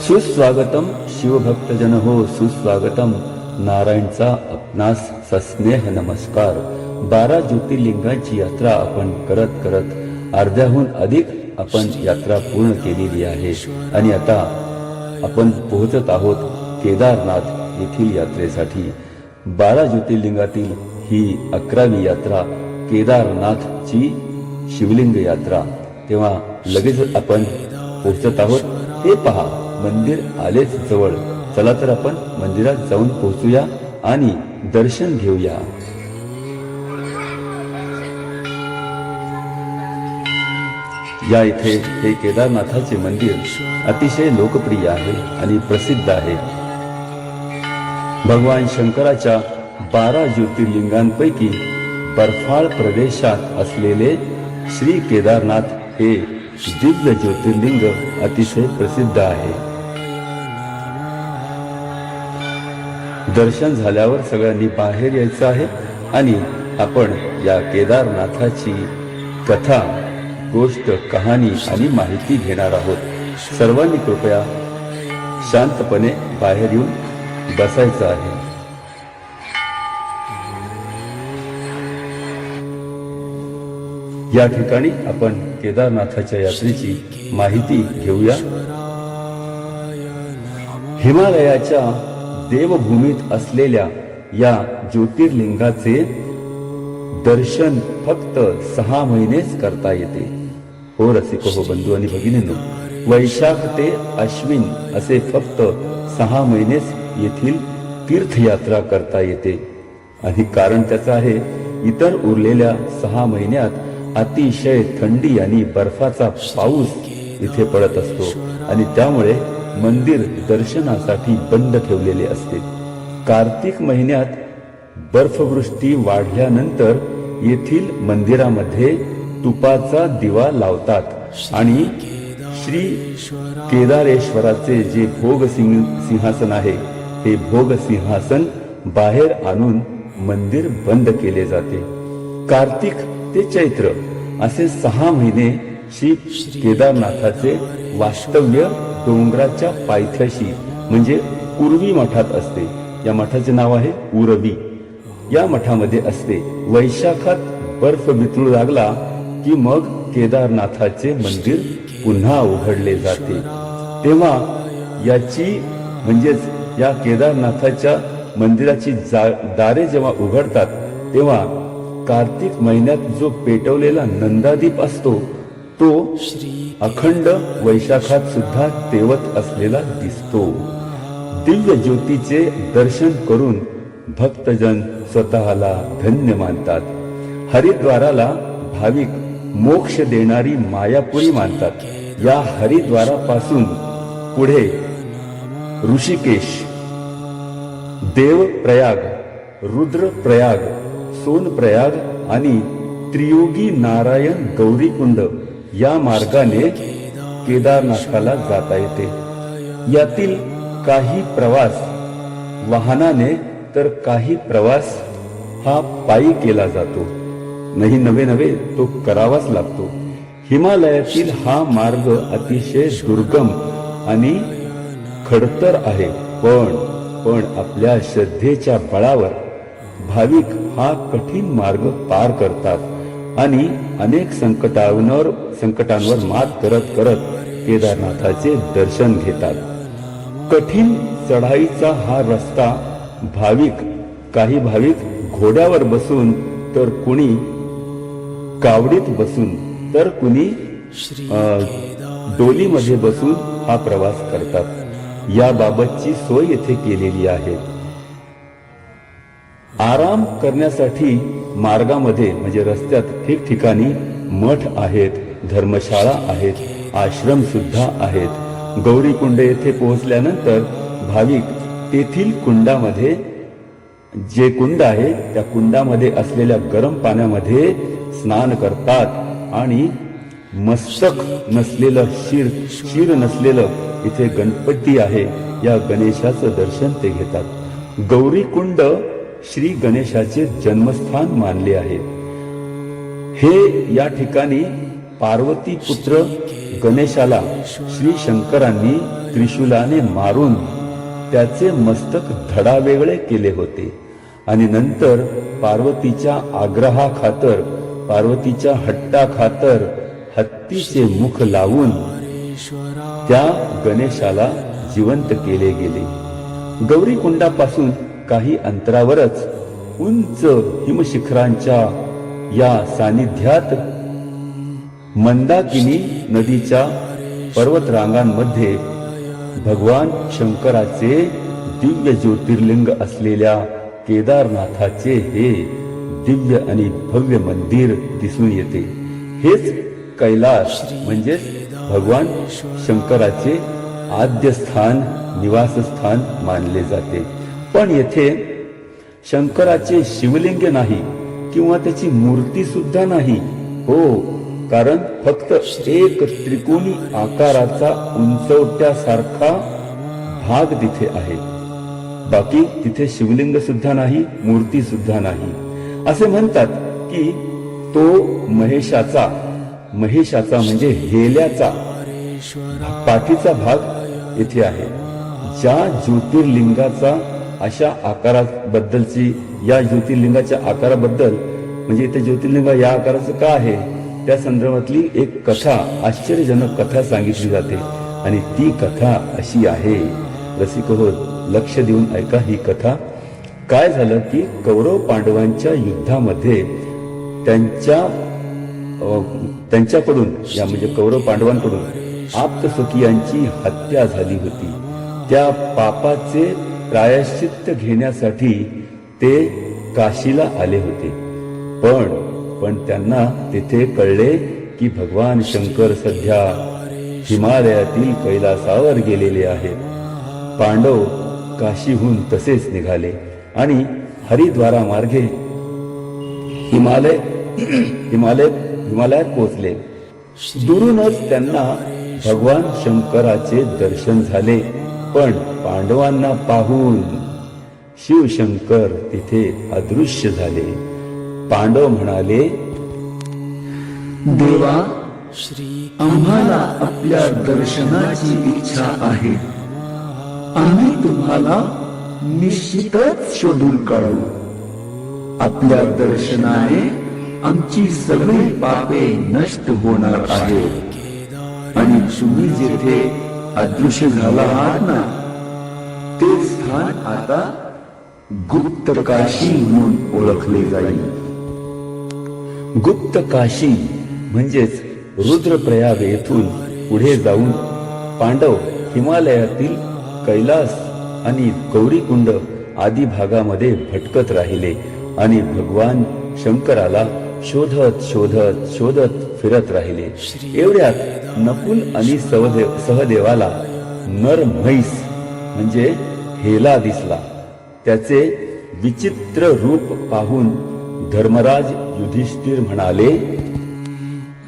सुस्वागतम शिवभक्तजन हो सुस्वागतम। नारायणचा आपणास सस्नेह नमस्कार। बारा ज्योतिर्लिंगांची यात्रा आपण करत करत अर्ध्याहून अधिक आपण यात्रा पूर्ण केलेली आहे. आणि आता आपण पोहोचत आहोत केदारनाथ येथील यात्रेसाठी. बारा ज्योतिर्लिंगातील ही अकरावी यात्रा केदारनाथची शिवलिंग यात्रा. तेव्हा लगेच आपण पोहोचत आहोत. हे पहा मंदिर आलेच जवळ. चला तर आपण मंदिरात जाऊन पोहोचूया आणि दर्शन घेऊया. या इथे हे केदारनाथाचे मंदिर अतिशय लोकप्रिय आहे आणि प्रसिद्ध आहे. भगवान शंकराच्या बारा ज्योतिर्लिंगांपैकी बर्फाळ प्रदेशात असलेले श्री केदारनाथ हे दिव्य ज्योतिर्लिंग अतिशय प्रसिद्ध आहे. दर्शन झाल्यावर सगळ्यांनी बाहेर यायचं आहे आणि आपण या केदारनाथाची कथा गोष्ट कहाणी आणि माहिती घेणार आहोत. सर्वांनी कृपया शांतपणे बाहेर येऊन बसायचं आहे. या ठिकाणी आपण केदारनाथाच्या यात्रेची माहिती घेऊया. हिमालयाच्या देवभूमीत असलेल्या या ज्योतिर्लिंगाचे दर्शन फक्त सहा महिनेच करता येते. हो रसिक हो बंधू आणि भगिनींनो वैशाख ते अश्विन असे फक्त सहा महिनेच येथील तीर्थयात्रा करता येते. आणि कारण त्याचं आहे इतर उरलेल्या सहा महिन्यात अतिशय थंडी आणि बर्फाचा पाऊस इथे पडत असतो आणि त्यामुळे मंदिर दर्शनासाठी बंद ठेवलेले असते. कार्तिक महिन्यात बर्फवृष्टी वाढल्यानंतर येथील मंदिरामध्ये तुपाचा दिवा लावतात आणि श्री केदारेश्वराचे जे भोग सिंग सिंहासन आहे हे भोग सिंहासन बाहेर आणून मंदिर बंद केले जाते. कार्तिक ते चैत्र असे सहा महिने श्री केदारनाथाचे वास्तव्य डोंगराच्या पायथ्याशी म्हणजे उर्वी मठात असते. या मठाचे नाव आहे उरवी. या मठामध्ये असते. वैशाखात बर्फ वितळू लागला की मग केदारनाथाचे मंदिर पुन्हा उघडले जाते. तेव्हा याची म्हणजेच या केदारनाथाच्या मंदिराची जा- दारे जेव्हा उघडतात तेव्हा कार्तिक महिन्यात जो पेटवलेला नंदादीप असतो तो अखंड वैशाखात सुद्धा तेवत असलेला दिसतो. दिव्य ज्योतीचे दर्शन करून भक्तजन स्वतःला धन्य मानतात. हरिद्वाराला भाविक मोक्ष देणारी मायापुरी मानतात. या हरिद्वारापासून पुढे ऋषिकेश देव प्रयाग रुद्र प्रयाग सोन प्रयाग आणि त्रियोगी नारायण गौरीकुंड या मार्गाने केदारनाथाला जाता येते. यातील काही प्रवास वाहनाने तर काही प्रवास हा पायी केला जातो. नाही नवे नवे तो करावाच लागतो. हिमालयातील हा मार्ग अतिशय दुर्गम आणि खडतर आहे पण पण आपल्या श्रद्धेच्या बळावर भाविक हा कठीण मार्ग पार करतात आणि अनेक संकटांवर संकटांवर मात करत करत केदारनाथाचे दर्शन घेतात. कठीण चढाईचा हा रस्ता भाविक काही भाविक घोड्यावर बसून तर कुणी कावडीत बसून तर कुणी डोलीमध्ये बसून हा प्रवास करतात. याबाबतची सोय येथे केलेली आहे. आराम करण्यासाठी मार्गामध्ये म्हणजे रस्त्यात ठिकठिकाणी मठ आहेत धर्मशाळा आहेत आश्रम सुद्धा आहेत. गौरीकुंड येथे पोहोचल्यानंतर भाविक तेथील कुंडामध्ये जे कुंड आहे त्या कुंडामध्ये असलेल्या गरम पाण्यामध्ये स्नान करतात आणि मस्तक नसलेलं शिर शिर नसलेलं इथे गणपती आहे. या गणेशाचं दर्शन ते घेतात. गौरी कुंड श्री गणेशाचे जन्मस्थान मानले आहे. हे या ठिकाणी पार्वती पुत्र गणेशाला श्री शंकरांनी त्रिशूलाने मारून त्याचे मस्तक धडावेगळे केले होते. आणि नंतर पार्वतीच्या आग्रहा खातर पार्वतीच्या हट्टा खातर हत्तीचे मुख लावून त्या गणेशाला जिवंत केले गेले. गौरी कुंडापासून काही अंतरावरच उंच हिमशिखरांच्या या सानिध्यात मंदाकिनी नदीच्या पर्वतरांगांमध्ये भगवान शंकराचे दिव्य ज्योतिर्लिंग असलेल्या केदारनाथाचे हे दिव्य आणि भव्य मंदिर दिसून येते. हेच कैलास म्हणजे भगवान शंकराचे आद्यस्थान निवासस्थान मानले जाते. पण येथे शंकराचे शिवलिंग नाही किंवा त्याची मूर्ती सुद्धा नाही. हो कारण फक्त एक त्रिकोणी आकाराचा उंचवट्यासारखा भाग तिथे आहे. बाकी तिथे शिवलिंग सुद्धा नाही मूर्ती सुद्धा नाही. असे म्हणतात की तो महेशाचा महेशाचा म्हणजे हेल्याचा पाठीचा भाग येथे आहे. ज्या ज्योतिर्लिंगाचा अशा आकाराबद्दलची या ज्योतिर्लिंगाच्या आकाराबद्दल म्हणजे इथे ज्योतिर्लिंग या आकाराचं का आहे? त्या संदर्भातली एक कथा आश्चर्यजनक कथा सांगितली जाते. आणि ती कथा अशी आहे. रसिक हो लक्ष देऊन ऐका ही कथा. काय झालं की कौरव पांडवांच्या युद्धामध्ये त्यांच्या त्यांच्याकडून या म्हणजे कौरव पांडवांकडून आप्तस्वकीयांची हत्या झाली होती. त्या पापाचे प्रायश्चित्त घेण्यासाठी ते काशीला आले होते. पण पण त्यांना तिथे कळले की भगवान शंकर सध्या हिमालयातील कैलासावर गेलेले आहेत. पांडव काशीहून तसेच निघाले आणि हरिद्वारा मार्गे हिमालय हिमालय हिमालयात पोहोचले. दुरूनच त्यांना भगवान शंकराचे दर्शन झाले. पण पांडवांना पाहून शिवशंकर तिथे अदृश्य झाले. पांडव म्हणाले देवा श्री आम्हाला आपल्या दर्शनाची इच्छा आहे. आम्ही तुम्हाला निश्चितच शोधून काढू. आपल्या दर्शनाने आमची सगळी पापे नष्ट होणार आहेत आणि तुम्ही जेथे अदृश्य झाला आहात ना ते स्थान आता गुप्त काशी म्हणून ओळखले जाईल. गुप्त काशी म्हणजेच रुद्रप्रयाग येथून पुढे जाऊन पांडव हिमालयातील कैलास आणि गौरीकुंड आदी भागामध्ये भटकत राहिले आणि भगवान शंकराला शोधत शोधत शोधत फिरत राहिले. एवढ्यात नकुल आणि सहदेव सहदेवाला नर म्हैस म्हणजे हेला दिसला. त्याचे विचित्र रूप पाहून धर्मराज युधिष्ठिर म्हणाले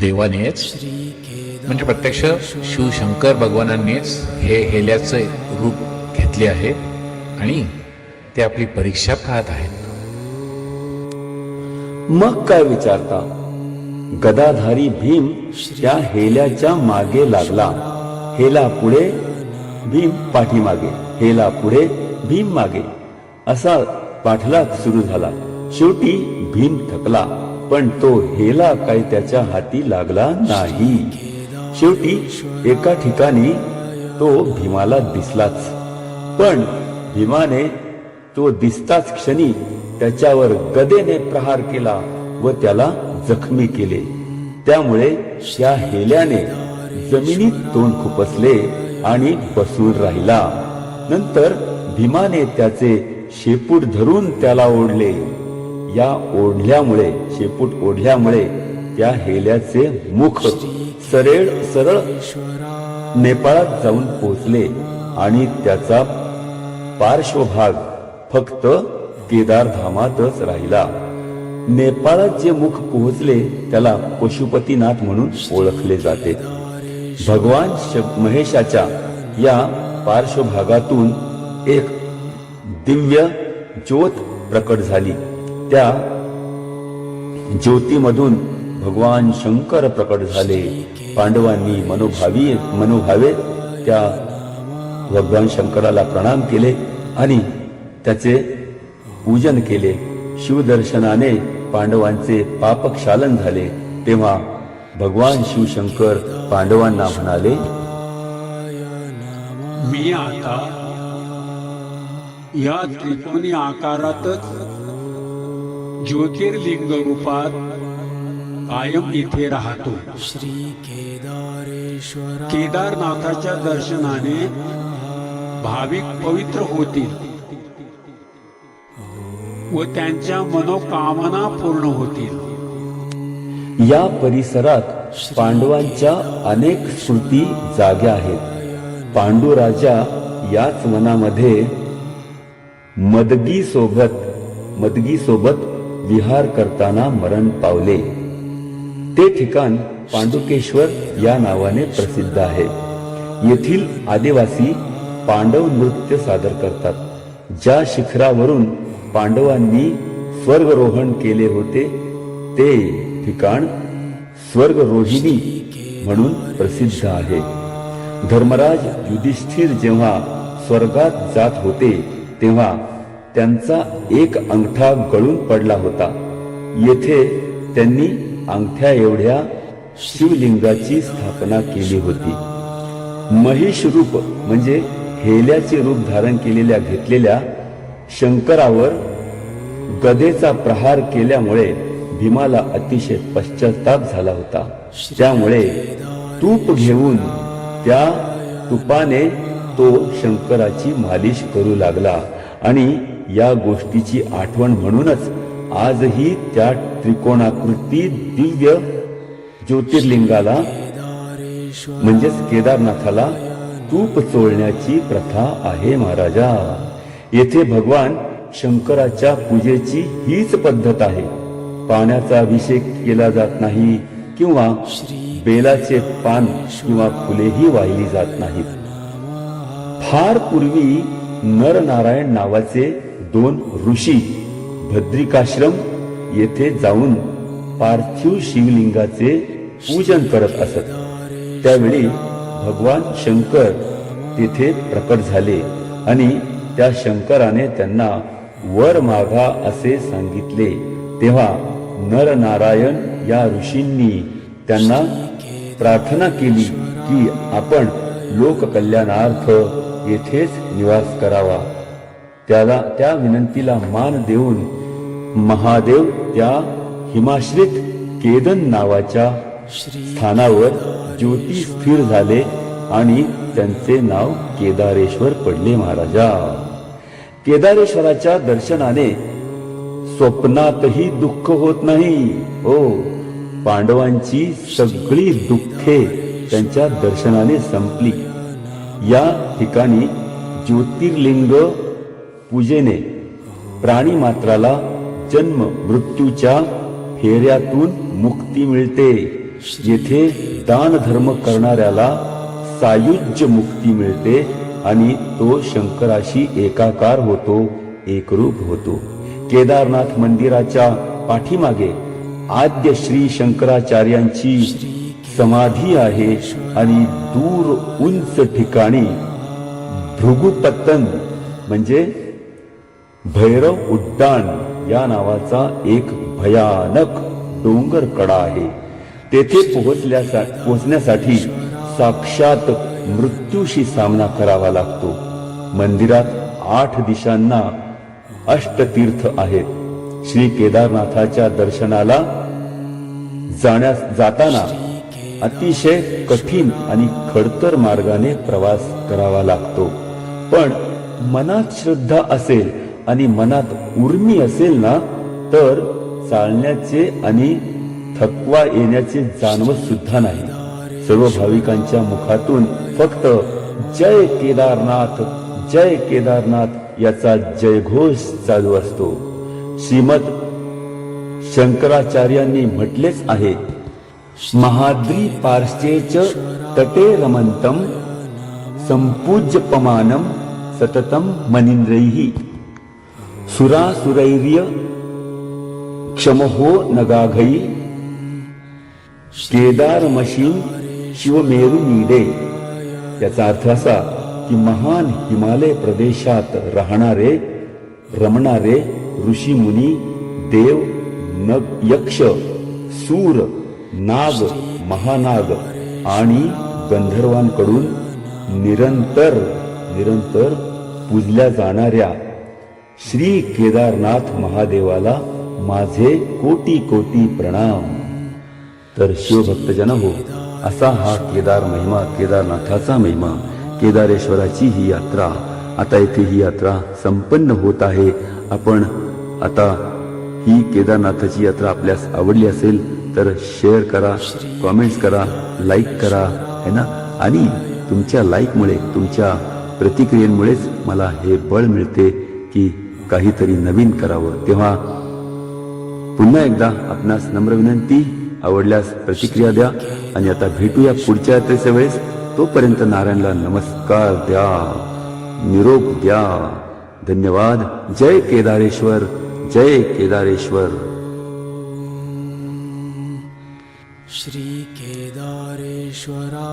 देवानेच म्हणजे प्रत्यक्ष शिवशंकर भगवानांनीच हे हेल्याचे रूप घेतले आहे आणि ते आपली परीक्षा पाहत आहेत. मग काय विचारता? गदाधारी भीम त्या हेल्याच्या मागे लागला. हेला पुढे भीम पाठीमागे. हेला पुढे भीम मागे. असा पाठलाग सुरू झाला. शेवटी भीम थकला पण तो हेला काही त्याच्या हाती लागला नाही. शेवटी एका ठिकाणी तो भीमाला दिसलाच. पण भीमाने तो दिसताच क्षणी त्याच्यावर गदेने प्रहार केला व त्याला जखमी केले. त्यामुळे त्या हेल्याने जमिनीत तोंड खुपसले आणि बसून राहिला. नंतर भीमाने त्याचे शेपूट धरून त्याला ओढले. या ओढल्यामुळे शेपूट ओढल्यामुळे त्या हेल्याचे मुख सरेळ सरळ नेपाळात जाऊन पोहोचले आणि त्याचा पार्श्वभाग फक्त केदारधामातच राहिला. नेपाळात जे मुख पोहोचले त्याला पशुपतीनाथ म्हणून ओळखले जाते. भगवान श- महेशाच्या या पार्श्वभागातून एक दिव्य ज्योत प्रकट झाली. त्या ज्योतीमधून भगवान शंकर प्रकट झाले. पांडवांनी मनोभावी मनोभावे त्या भगवान शंकराला प्रणाम केले आणि त्याचे पूजन केले. शिवदर्शनाने पांडवांचे पापक्षालन झाले. तेव्हा भगवान शिवशंकर पांडवांना म्हणाले मी आता या त्रिकोणी आकारातच ज्योतिर्लिंग रूपात कायम इथे राहतो. श्री केदारेश्वर केदारनाथाच्या दर्शनाने भाविक पवित्र होतील. व त्यांच्या मनोकामना पूर्ण होतील. या परिसरात पांडवांच्या अनेक स्मृती जाग्या आहेत. पांडू राजा याच वनामध्ये मदगी सोबत मदगी सोबत विहार करताना मरण पावले. ते ठिकाण पांडुकेश्वर या नावाने प्रसिद्ध आहे. येथील आदिवासी पांडव नृत्य सादर करतात ज्या शिखरावरून पांडवांनी स्वर्गरोहण केले होते. ते ठिकाण स्वर्गरोहिणी म्हणून प्रसिद्ध आहे. धर्मराज युधिष्ठिर जेव्हा स्वर्गात जात होते तेव्हा त्यांचा एक अंगठा गळून पडला होता. येथे त्यांनी अंगठ्या एवढ्या शिवलिंगाची स्थापना केली होती. महिष रूप म्हणजे हेल्याचे रूप धारण केलेल्या घेतलेल्या शंकरावर गदेचा प्रहार केल्यामुळे भीमाला अतिशय पश्चाताप झाला होता. त्यामुळे तूप घेऊन त्या तुपाने तो शंकराची मालिश करू लागला आणि या गोष्टीची आठवण म्हणूनच आजही त्या त्रिकोणाकृती दिव्य ज्योतिर्लिंगाला म्हणजेच केदारनाथाला तूप चोळण्याची प्रथा आहे महाराजा. येथे भगवान शंकराच्या पूजेची हीच पद्धत आहे. पाण्याचा अभिषेक केला जात नाही किंवा बेलाचे पान किंवा फुलेही वाहिली जात नाहीत. फार पूर्वी नरनारायण नावाचे दोन ऋषी भद्रिकाश्रम येथे जाऊन पार्थिव शिवलिंगाचे पूजन करत असत. त्यावेळी भगवान शंकर तिथे प्रकट झाले आणि त्या शंकराने त्यांना वर मागा असे सांगितले. तेव्हा नरनारायण या ऋषींनी त्यांना प्रार्थना केली की आपण लोककल्याणार्थ येथेच निवास करावा. त्याला त्या विनंतीला मान देऊन महादेव त्या हिमाश्रित केदन नावाच्या स्थानावर ज्योती स्थिर झाले. आणि त्यांचे नाव केदारेश्वर पडले महाराजा. केदारेश्वराच्या दर्शनाने स्वप्नातही दुःख होत नाही. हो पांडवांची सगळी दुःखे त्यांच्या दर्शनाने संपली. या ठिकाणी ज्योतिर्लिंग पूजेने प्राणी मात्राला जन्म मृत्यूच्या फेऱ्यातून मुक्ती मिळते. येथे दान धर्म करणाऱ्याला सायुज्य मुक्ती मिळते आणि तो शंकराशी एकाकार होतो एकरूप होतो. केदारनाथ मंदिराच्या पाठीमागे आद्य श्री शंकराचार्यांची समाधी आहे आणि दूर उंच ठिकाणी भृगुपत्तन म्हणजे भैरव उड्डाण या नावाचा एक भयानक डोंगर कडा आहे. तेथे पोहोचल्या पोहोचण्यासाठी साक्षात मृत्यूशी सामना करावा लागतो. मंदिरात आठ दिशांना अष्टतीर्थ आहेत. श्री केदारनाथाच्या दर्शनाला जाण्यास जाताना अतिशय कठीण आणि खडतर मार्गाने प्रवास करावा लागतो. पण मनात श्रद्धा असेल आणि मनात उर्मी असेल ना तर चालण्याचे आणि थकवा येण्याचे जाणवत सुद्धा नाही. सर्व भाविकांच्या मुखातून फक्त जय केदारनाथ जय केदारनाथ याचा जयघोष चालू असतो. श्रीमद शंकराचार्यांनी म्हटलेच आहे महाद्री पार्श्वेच तटे रमंतम संपूज्यपमानम सततम मनिंद्रैही सुरासुरैर्य क्षमहो नगाघई केदार मशीन शिवमेरू नीडे याचा अर्थ असा की महान हिमालय प्रदेशात राहणारे रमणारे ऋषी मुनी देव नग यक्ष सूर नाग महानाग आणि गंधर्वांकडून निरंतर निरंतर पूजल्या जाणाऱ्या श्री केदारनाथ महादेवाला माझे कोटी कोटी प्रणाम. तर शिवभक्तजन हो असा हा केदार महिमा केदारनाथाचा महिमा केदारेश्वराची ही यात्रा. आता येथे ही यात्रा संपन्न होत आहे. आपण आता ही केदारनाथाची यात्रा आपल्यास आवडली असेल तर शेअर करा कॉमेंट्स करा लाईक करा है ना? आणि तुमच्या लाईकमुळे तुमच्या प्रतिक्रियेमुळेच मला हे बळ मिळते की काहीतरी नवीन करावं. तेव्हा पुन्हा एकदा आपणास नम्र विनंती आवडल्यास प्रतिक्रिया द्या आणि आता भेटूया पुढच्या यात्रेच्या वेळेस. तोपर्यंत नारायणला नमस्कार द्या निरोप द्या. धन्यवाद. जय केदारेश्वर जय केदारेश्वर. श्री केदारेश्वरा.